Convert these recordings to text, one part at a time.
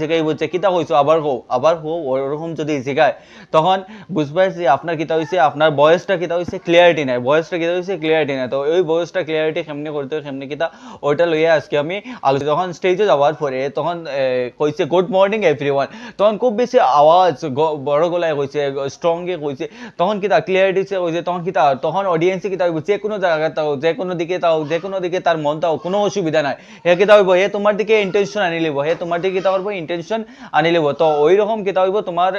জিগাই বলছে, কিতা হইছো আবার হো আবার হো ওরকম যদি জিগায়, তখন বুঝতে পারছি আপনার কিতা হইছে, আপনার বয়সটা কিতা হইছে ক্লিয়ারিটি নাই। বয়সটা কিতা হইছে ক্লিয়ারিটি নাই। তো ওই বয়সটা ক্লিয়ারিটি কেমনে করতে হয়, কেমনে কিতা, ওইটা লইয়া আজকে আমি আলোচনা যখন স্টেজে যাওয়ার পরে তখন কইছে গুড মর্নিং এভরিওয়ান তখন খুব বেশি আওয়াজ বড় গলায় কইছে স্ট্রংয়ে কইছে। তখন কিতা ক্লিয়ারিটি কইছে তখন কিতা, তখন অডিয়েন্সে কিতা হইব, যে কোনো জায়গা তাও, যে কোনো দিকে তাও, যে কোনো দিকে তার মন তাও কোনো অসুবিধা নাই। হে কিতা হইব? হে তোমার দিকে ইন্টেনশন আনি লিব হে তোমার দিকে কিতা করব? ইন্টেনশন আনি লিব। তো ওই রকম কিতা হইব, তোমার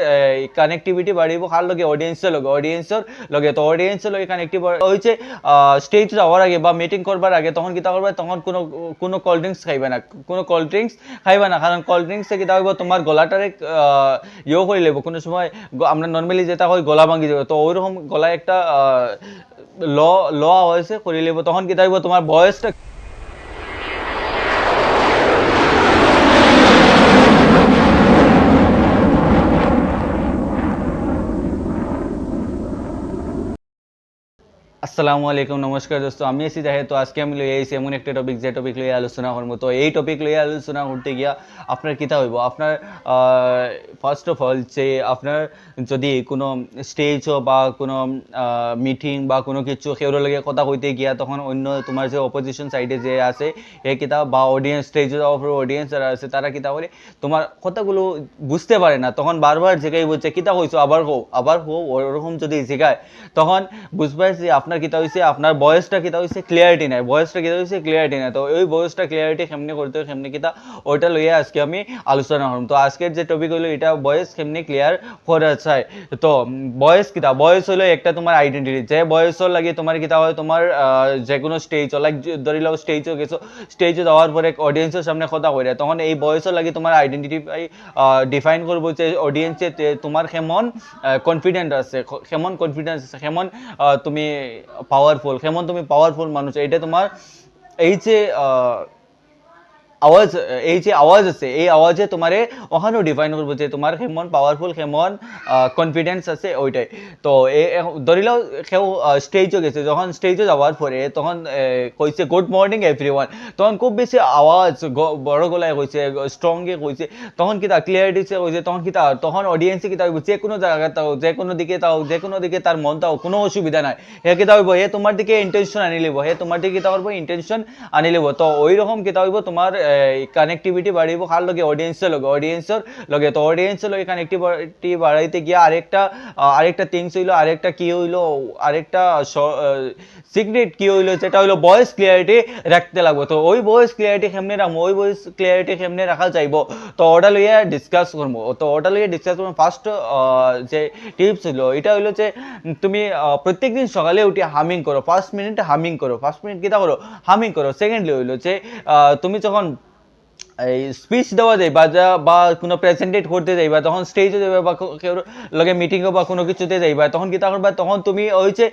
কানেক্টিভিটি বাড়িব কার লগে অডিয়েন্সের লগে অডিয়েন্সের লগে। তো অডিয়েন্সের লগে কানেক্টিভ হইছে স্টেজ যাওয়ার আগে বা মিটিং করবার আগে, তখন কিতা করবে তখন কোনো কোনো কোল্ড ড্রিঙ্কস খাইবে না। কোনো কোল্ড ড্রিঙ্কস খাইবে না। কারণ কোল্ড ড্রিঙ্কসে কিতা হইব তোমার গলাটারে ইয়ে করে লিব। কোনো সময় আমরা নর্মালি যেটা হয়, গলা ভাঙি যাবে। তো ওইরকম গলায় একটা ল ল হয়েছে করে লিব। তখন কিতা হইব তোমার বয়সটা আসসালামু আলাইকুম, নমস্কার দোস্ত। আমি আছি জাহে তো আজকে আমি লই আইছি এমন একটা টপিক যে টপিক লইয়া আলোচনা করব। তো এই টপিক লইয়া আলোচনা করতে গিয়া আপনার কিতা হইব? আপনার ফার্স্ট অফ অল যে আপনার যদি কোনো স্টেজ বা কোনো মিটিং বা কোনো কিছু সেওর লগে কথা কইতে গিয়া, তখন অন্য তোমার যে অপোজিশন সাইডে যে আছে এ কিতা বা অডিয়েন্স স্টেজে যাওয়ার অডিয়েন্স যারা আছে, তারা কিতা করে তোমার কথাগুলো বুঝতে পারে না। তখন বারবার জেগাই বলছে কিতা কইছো? আবার হো আবার হো ওরকম যদি জিগায়, তখন বুঝতে পারছি আপনার কিতা হইছে আপনার বয়সটা কিতা হইছে ক্লিয়ারিটি নাই, বয়সটা কিতা হইছে ক্লিয়ারিটি নাই। তো ওই বয়সটা ক্লিয়ারিটি কেমনে করতে হয় কেমনে কিতা ওইটা লইয়া আজকে আমি আলোচনা করব তো আজকের যে টপিক হলো, এটা বয়স কেমনে ক্লিয়ার করা চাই তো বয়স কিতা, বয়স হলো একটা তোমার আইডেন্টিটি যে বয়সর লাগে তোমার কিতা হয় তোমার যে কোনো স্টেজ লাইক ধরি লও স্টেজও গেছো স্টেজে যাওয়ার পরে অডিয়েন্সের সামনে কথা কইরা তখন এই বয়সের লাগে তোমার আইডেন্টিটি ডিফাইন করব যে অডিয়েন্সে তোমার কেমন কনফিডেন্ট আছে কেমন কনফিডেন্স আছে কেমন তুমি পাওয়ারফুল কেমন তুমি পাওয়ারফুল মানুষ? এটা তোমার এই যে আওয়াজ এই যে আওয়াজ আছে এই আওয়াজে তোমারে ওখানেও ডিফাইন করব যে তোমার কেমন পাওয়ারফুল কেমন কনফিডেন্স আছে ওইটাই তো ধরি লও কেউ স্টেজও গেছে যখন স্টেজে যাওয়ার পরে তখন এ, কইছে গুড মর্নিং এভরিওয়ান তখন খুব বেশি আওয়াজ বড় গলায় কইছে স্ট্রংয়ে কইছে তখন কিতা ক্লিয়ারিটি কইছে তখন কিতা তখন অডিয়েন্সে কিতা যে কোনো জায়গা তাও যে কোনো দিকে তাও যে কোনো দিকে তার মন তাও কোনো অসুবিধা নাই হে কিতা হইব হে তোমার দিকে ইন্টেনশন আনি লিব হে তোমার দিকে কিতা করব ইন্টেনশন আনি লিব তো ওই রকম কিতা হইব তোমার কানেক্টিভিটি বাড়িব কার লগে অডিয়েন্সের লগে অডিয়েন্সের লগে। তো অডিয়েন্সের লগে কানেক্টিভিটি বাড়াইতে গিয়া আরেকটা আরেকটা থিংস হইল আরেকটা কি হইল আরেকটা সিক্রেট কি হইল, যেটা হইল ভয়েস ক্লিয়ারিটি রাখতে লাগবে। তো ওই ভয়েস ক্লিয়ারিটি কেমনে রাখব ওই ভয়েস ক্লিয়ারিটি কেমনে রাখা যাইবো। তো ওটা লইয়া ডিসকাস করব তো ওটা লইয়া ডিসকাস করব ফার্স্ট যে টিপস হইল এটা হইল যে তুমি প্রত্যেকদিন সকালে উঠে হামিং করো। ফার্স্ট মিনিট হামিং করো। ফার্স্ট মিনিট কিটা করো? হামিং করো। সেকেন্ডলি হইল যে তুমি যখন এই স্পিচ দেওয়া যায় বা যা বা কোনো প্রেজেন্টেট করতে যাইবা তখন স্টেজে যাবে বা কেউ লগে মিটিংও বা কোনো কিছুতে যাইবা তখন কিতা করবা তখন তুমি ওই যে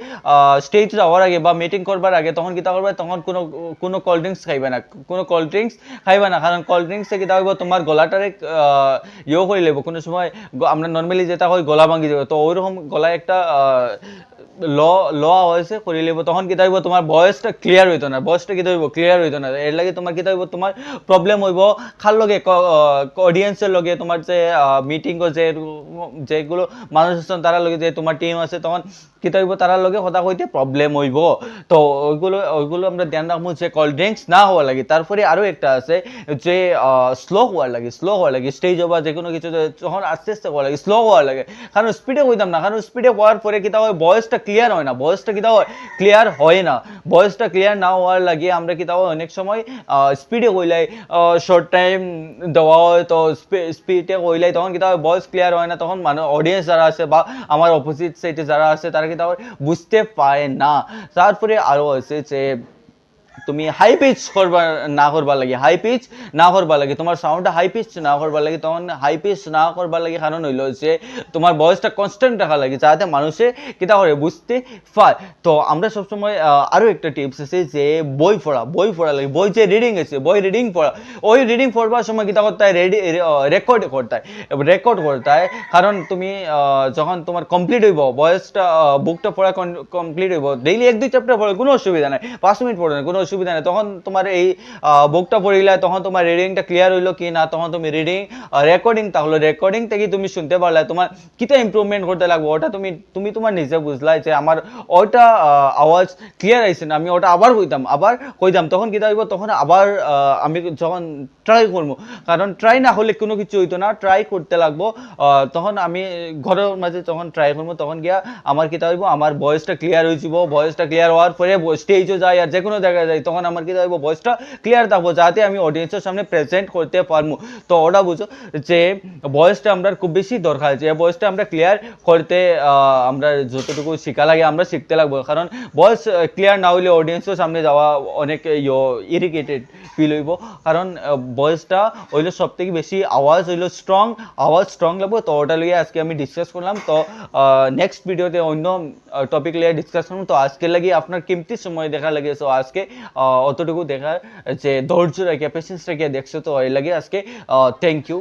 স্টেজ যাওয়ার আগে বা মিটিং করবার আগে তখন কিতা করবা তখন কোনো কোনো কোল্ড ড্রিঙ্কস খাইবা না? কোনো কোল্ড ড্রিঙ্কস খাইবা না। কারণ কোল্ড ড্রিঙ্কসে কিতা হইব তোমার গলাটারে আহ, ইয়ে করে লেব কোনো সময় আমরা নর্মালি যেটা হয় গলা ভাঙি যাবে। তো ওইরকম গলায় একটা ল ল হয়েছে করে লিব, তখন কিতা হইব তোমার বয়সটা ক্লিয়ার হইতো না, বয়সটা কিতা হইব ক্লিয়ার হইতো না এর লাগে তোমার কিতা হইব তোমার প্রবলেম হইব খার লগে অডিয়েন্সের লগে তোমার যে মিটিং যে যেগুলো মানুষ আছেন তারা লগে যে তোমার টিম আছে, তখন কিতা হইব তারার লগে কথা কইতে প্রবলেম হইব তো, ওইগুলো ওইগুলো আমরা ধ্যান রাখব যে কোল্ড ড্রিঙ্কস না হওয়া লাগে তারপরে আরও একটা আছে যে স্লো হওয়ার লাগে স্লো হওয়ার লাগে স্টেজ বা যে কোনো কিছু, তখন আস্তে আস্তে হওয়ার লাগে স্লো হওয়ার লাগে কারণ স্পিডে হইতাম না কারণ স্পিডে হওয়ার পরে কিতা হয় বয়সটা ক্লিয়ার হয় না বয়সটা হয় ক্লিয়ার হয় না। বয়সটা ক্লিয়ার না হওয়ার লাগে আমরা হয় অনেক সময় স্পিডে কইলাই শর্ট টাইম দেওয়া হয়, তো স্পিডে কইলাই, তখন কিতা হয় বয়স ক্লিয়ার হয় না, তখন মানুষ অডিয়েন্স যারা আছে বা আমার অপোজিট সাইডে যারা আছে, তারা হয় বুঝতে পারে না। তারপরে আরও আছে যে তুমি হাই পিচ করবা না করবা লাগে হাই পিচ না করবা লাগে তোমার সাউন্ডটা হাই পিচ না করবা লাগে তখন হাই পিচ না করবা লাগে কারণ হইল যে তোমার ভয়েসটা কনস্ট্যান্ট রাখা লাগে যাতে মানুষে কিতা করে বুঝতে পায় তো আমরা সবসময় আহ, আরও একটা টিপস আছে যে বই পড়া বই পড়া লাগে বই যে রিডিং আছে বই রিডিং পড়া ওই রিডিং পড়বার সময় কিতা করতে হয় রেডি রেকর্ড করতে হয় রেকর্ড করতে হয় কারণ তুমি যখন তোমার কমপ্লিট হইব বয়সটা বুকটা পড়া কমপ্লিট হইব ডেইলি এক দুই চ্যাপ্টার পড়ে কোনো অসুবিধা নাই পাঁচ মিনিট পড়ে না কোনো অসুবিধা নেই। তখন তোমার এই বুকটা পড়িলে তখন তোমার রিডিংটা ক্লিয়ার হইল কি না, তখন তুমি রিডিং রেকর্ডিং তাহলে রেকর্ডিং থেকে তুমি শুনতে পারলে? তোমার কিতা ইমপ্রুভমেন্ট করতে লাগবে? ওটা তুমি তুমি তোমার নিজে বুঝলা যে আমার ওইটা আওয়াজ ক্লিয়ার আইছে না, আমি ওটা আবার কইতাম আবার কইতাম। তখন কিতা হইব? তখন আবার আমি যখন ট্রাই করব, কারণ ট্রাই না হলে কোনো কিছু হইতো না ট্রাই করতে লাগবো তখন আমি ঘরের মাঝে যখন ট্রাই করব, তখন গিয়া আমার কিতা হইব? আমার ভয়েসটা ক্লিয়ার হয়ে যাব ভয়েসটা ক্লিয়ার হওয়ার পরে স্টেজও যায় আর যে কোনো জায়গায় যাই তখন আমার কিতা হইব ভয়েসটা ক্লিয়ার থাকব যাতে আমি অডিয়েন্সের সামনে প্রেজেন্ট করতে পারব। তো ওটা বুঝো যে ভয়েসটা আমরা খুব বেশি দরকার আছে এই ভয়েসটা আমরা ক্লিয়ার করতে আমরা যতটুকু শিখা লাগে, আমরা শিখতে লাগবো। কারণ ভয়েস ক্লিয়ার না হইলে অডিয়েন্সের সামনে যাওয়া অনেক ইরিগেটেড ফিল হইব। কারণ ভয়েসটা হইল সব থেকে বেশি আওয়াজ, হইল স্ট্রং আওয়াজ স্ট্রং লাগবো। তো ওটা লিয়ে আজকে আমি ডিসকাস করলাম। তো নেক্সট ভিডিওতে অন্য টপিক লিয়ে ডিসকাস করলাম তো আজকে লাগি আপনার কিমতি সময় দেখা লাগে। তো আজকে অতটুকু দেখার যে ধৈর্য রাখিয়া পেশেন্স রাখিয়া দেখছ তো এর লাগে আজকে থ্যাংক ইউ